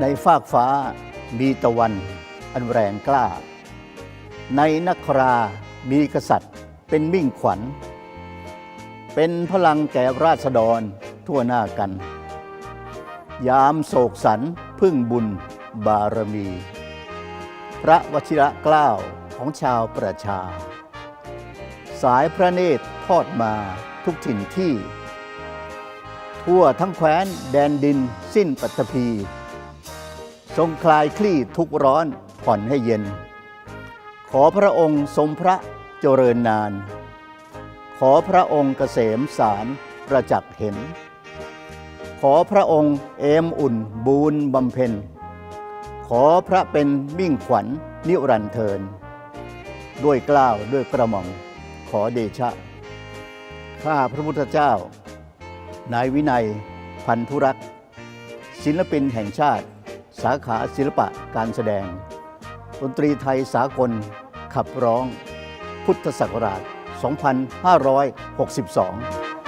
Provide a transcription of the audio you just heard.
ในฟากฟ้ามีตะวันอันแรงกล้า ในนครามีกษัตริย์เป็นมิ่งขวัญ เป็นพลังแก่ราษฎรทั่วหน้ากัน ยามโศกสันพึ่งบุญบารมี พระวชิระเกล้าของชาวประชา สายพระเนตรทอดมาทุกถิ่นที่ ทั่วทั้งแคว้นแดนดินสิ้นปัตตภี ทรงคลายคลี่ทุกร้อนผ่อนให้เย็น ขอพระองค์ทรงพระเจริญนาน ขอพระองค์เกษมสารประจักษ์เห็น ขอพระองค์เอมอุ่นบูนบำเพ็ญ ขอพระเป็นมิ่งขวัญนิรันเทิน ด้วยกล้าวด้วยกระหม่อมขอเดชะ ข้าพระพุทธเจ้า นายวินัย พันธุรักษ์ศิลปินแห่งชาติ สาขาศิลปะการแสดง ดนตรีไทยสากล ขับร้อง พุทธศักราช 2562